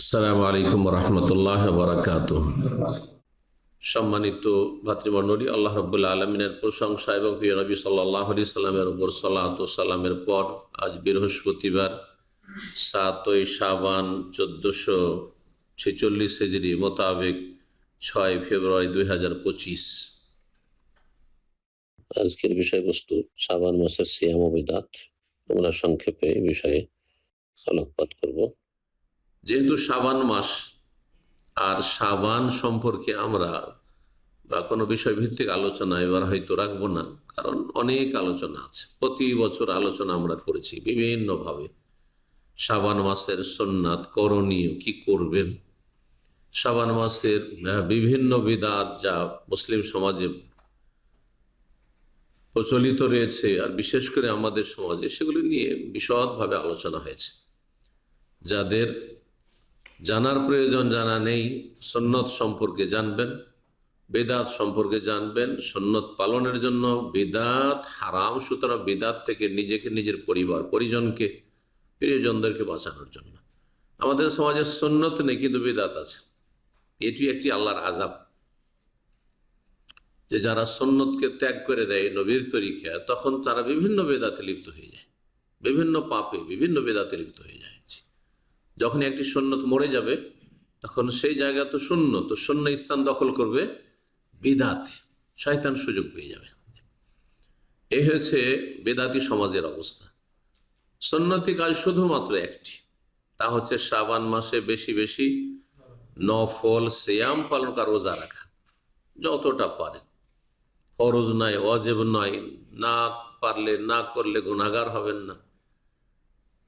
আসসালামু আলাইকুম রহমতুল্লাহ বারাকাত সম্মানিত ভাতৃমণ্ডলী আল্লাহ রবুল্লা আলমিনের প্রশংসা এবং প্রিয় নবী সাল্লাহ আলি সাল্লামের উপর সাল্লাত সাল্লামের পর আজ বৃহস্পতিবার সাতই সাবান চোদ্দশো ছেচল্লিশ হেজরি মোতাবেক ছয় ফেব্রুয়ারি দুই হাজার পঁচিশ। আজকের বিষয়বস্তু সাবান মাসের সিয়াম বিদাত। আমরা সংক্ষেপে বিষয়ে আলোকপাত করব। যেহেতু সাবান মাস, আর সাবান সম্পর্কে আমরা বা কোনো বিষয় ভিত্তিক আলোচনা এবার হয়তো রাখব না, কারণ অনেক আলোচনা আছে। প্রতি বছর আলোচনা আমরা করেছি বিভিন্নভাবে। সাবান মাসের সোননাথ করণীয় কি করবেন? সাবান মাসের বিভিন্ন বিদাত যা মুসলিম সমাজে প্রচলিত রয়েছে, আর বিশেষ করে আমাদের সমাজে, সেগুলি নিয়ে বিশদভাবে আলোচনা হয়েছে। যাদের জানার প্রয়োজন জানা নেই সন্ন্যত সম্পর্কে জানবেন, বেদাত সম্পর্কে জানবেন সন্ন্যত পালনের জন্য বেদাত হারাম, সুতরাং বেদাত থেকে নিজেকে নিজের পরিবার, পরিজনকে, প্রিয়জনদেরকে বাঁচানোর জন্য। আমাদের সমাজে সন্ন্যত নেই, কিন্তু বেদাত আছে। এটি একটি আল্লাহর আজাব যে যারা সন্ন্যতকে ত্যাগ করে দেয়, নবীর তরিকা তখন তারা বিভিন্ন বেদাতে লিপ্ত হয়ে যায়। বিভিন্ন পাপে বিভিন্ন বেদাতে লিপ্ত হয়ে যায়। যখন একটি সন্ন্যত মরে যাবে, তখন সেই জায়গা তো শূন্য তো শূন্য স্থান দখল করবে বিদাতে, শয়তান সুযোগ পেয়ে যাবে। এই হয়েছে বেদাতি সমাজের অবস্থা। সন্ন্যতি কাজ শুধুমাত্র একটি, তা হচ্ছে শ্রাবান মাসে বেশি বেশি নফল সেয়াম পালন করা, রোজা রাখা, যতটা পারেন। ফরজ নয় অজেব নয়, না পারলে না করলে গুণাগার হবেন না।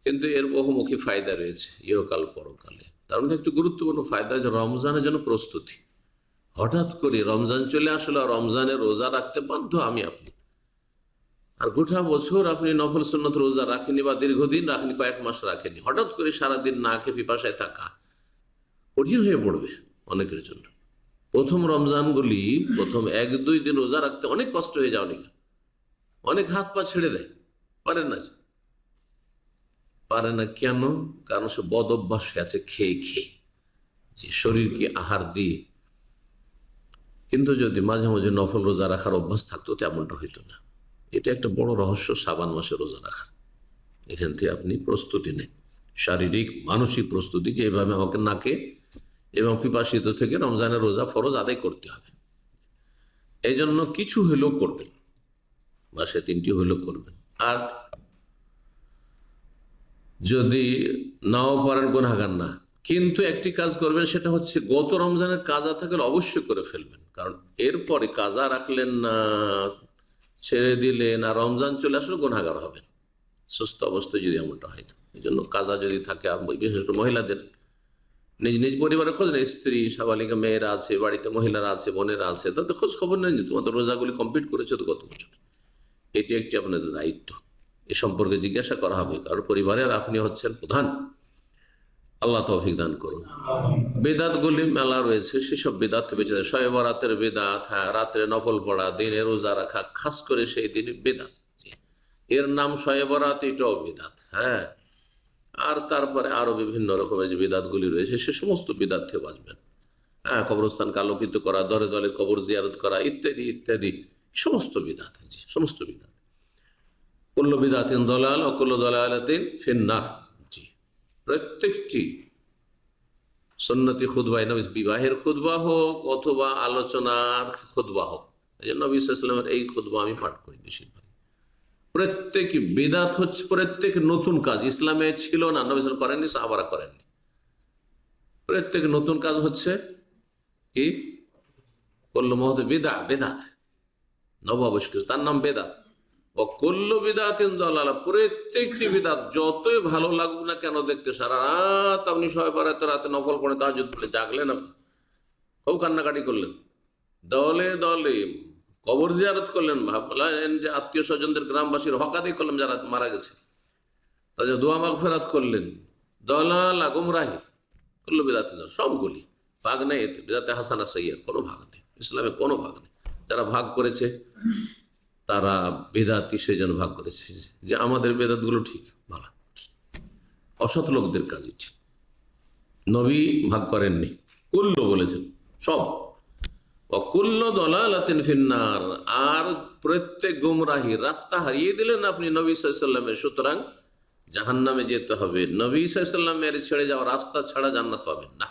কিন্তু এর বহুমুখী ফায়দা রয়েছে, ইহকাল পরকালে। তার মধ্যে একটু গুরুত্বপূর্ণ ফায়দা যে রমজানের জন্য প্রস্তুতি। হঠাৎ করে রমজান চলে আসলে রমজানে রোজা রাখতে বাধ্য আমি আপনি। আর গোটা বছর আপনি নফল সন্ন্যত রোজা রাখেনি বা দীর্ঘদিন রাখেনি কয়েক মাস রাখেনি হঠাৎ করে সারাদিন না খেয়ে পিপাসায় থাকা কঠিন হয়ে পড়বে অনেকের জন্য। প্রথম রমজানগুলি, প্রথম এক দুই দিন রোজা রাখতে অনেক কষ্ট হয়ে যায় অনেকের। অনেক হাত পা ছেড়ে দেয়, পারেন না পারে না কেন? কারণ সে বদ অভ্যাস হয়ে আছে, খেয়ে খেয়ে। যে শরীরকে আহার দিয়ে। কিন্তু যদি মাঝে মাঝে নফল রোজা রাখার অভ্যাস থাকতো, তেমনটা হইতো না। এটা একটা বড় রহস্য, সাবান মাসে রোজা রাখার এখান থেকে আপনি প্রস্তুতি নেন। শারীরিক, মানসিক প্রস্তুতি যে এভাবে আমাকে নাকে এবং পিপাসিত থেকে রমজানের রোজা ফরজ আদায় করতে হবে। এই জন্য কিছু হলেও করবেন। মাসে তিনটি হলেও করবেন। আর যদি নাও পারেন গুণাগার না। কিন্তু একটি কাজ করবেন, সেটা হচ্ছে গত রমজানের কাজা থাকলে অবশ্যই করে ফেলবেন। কারণ এরপরে কাজা রাখলেন না, ছেড়ে দিলেন, আর রমজান চলে আসলে গুণাগার হবেন। সুস্থ অবস্থায় যদি এমনটা হয় এই জন্য কাজা যদি থাকে বিশেষ করে মহিলাদের, নিজ নিজ পরিবারের খোঁজ নেই স্ত্রী সাবালিকা মেয়েরা আছে, বাড়িতে মহিলারা আছে, বোনেরা আছে, তাদের খোঁজ খবর নেই যে তোমাদের রোজাগুলি কমপ্লিট করেছ তো গত বছর। এটি একটি আপনাদের দায়িত্ব। এ সম্পর্কে জিজ্ঞাসা করা হবে, কারণ পরিবারের আপনি হচ্ছেন প্রধান। আল্লাহ তৌফিক দান করুন। বেদাতগুলি মেলা রয়েছে, সেসব বেদাত বেঁচে শয়ে বরাতের বেদাত হ্যাঁ রাত্রে নফল পড়া, দিনে রোজা রাখা, খাস করে সেই দিনে বেদাত। এর নাম শয়ে বরাত, এটাও বেদাত হ্যাঁ। আর তারপরে আরও বিভিন্ন রকমের যে বেদাতগুলি রয়েছে, সে সমস্ত বেদাত থেকে বাঁচবেন। হ্যাঁ কবরস্থানকে আলোকিত করা দলে দলে কবর জিয়ারত করা, ইত্যাদি ইত্যাদি, সমস্ত বিদাত সমস্ত বিদাত। কুল্ল বিদাতিন দলাল অকুল্ল দলালাতিন ফিন্নার। জি। প্রত্যেকটি সন্নতি খুদবাই নবী বিবাহের খুদবা হোক অথবা আলোচনার খুদবা হোক, এই জন্য নবী ইসলামের এই খুদবা আমি পাঠ করি বেশিরভাগ। প্রত্যেক বিদাত হচ্ছে প্রত্যেক নতুন কাজ, ইসলামে ছিল না, নবী ইসলাম করেননি, সাহাবারা করেননি। প্রত্যেক নতুন কাজ হচ্ছে কি? করল মহদ বেদা বেদাত নব আবিষ্কৃত তার নাম বেদাত। করল বিদাতিন দলালা, প্রত্যেকটি বিদাত যতই ভালো লাগুক না কেন দেখতে সারা রাত আপনি সবাই বারাতে রাতে নফল পড়ে তাহাজুদ পড়ে জাগলেন আপনি। খুব কান্নাকাটি করলেন। দলে দলে কবর জিয়ারত করলেন, ভাবলেন যে আত্মীয় স্বজনদের গ্রামবাসীর হকাদি করলেন যারা মারা গেছে। তাদের দোয়া মাগ ফেরাত করলেন। দলালা, গুমরাহি করল বিদাতিন সবগুলি ভাগ নেই এতে, বিদাতে হাসানা সৈয়ার কোনো ভাগ নেই। ইসলামে কোনো ভাগ নেই। যারা ভাগ করেছে তারা বেদাতি সে যেন ভাগ করেছে? যে আমাদের বেদাতগুলো ঠিক, ভালো। অসৎ লোকদের কাজই ঠিক। নবী ভাগ করেননি। কুল্ল বলেছেন, সব। অকুল্ল দলালাতিন ফিন্নার, আর প্রত্যেক গুমরাহি রাস্তা হারিয়ে দিলেন আপনি নবী সাল্লামের সুতরাং জাহান্নামে যেতে হবে। নবী সাল্লামের ছেড়ে যাওয়া রাস্তা ছাড়া জান্নাত পাবেন না।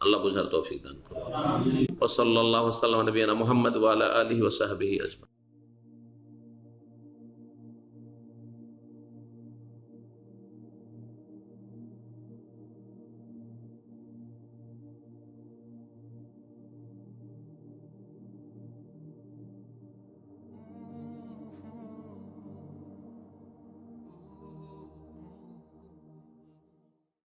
আল্লাহ বুঝার তৌফিক দান করুন। ওসল্লাহ সাল্লাম নবীনা মোহাম্মদ ওয়ালা আলী ওসাহাবিহি আজমা।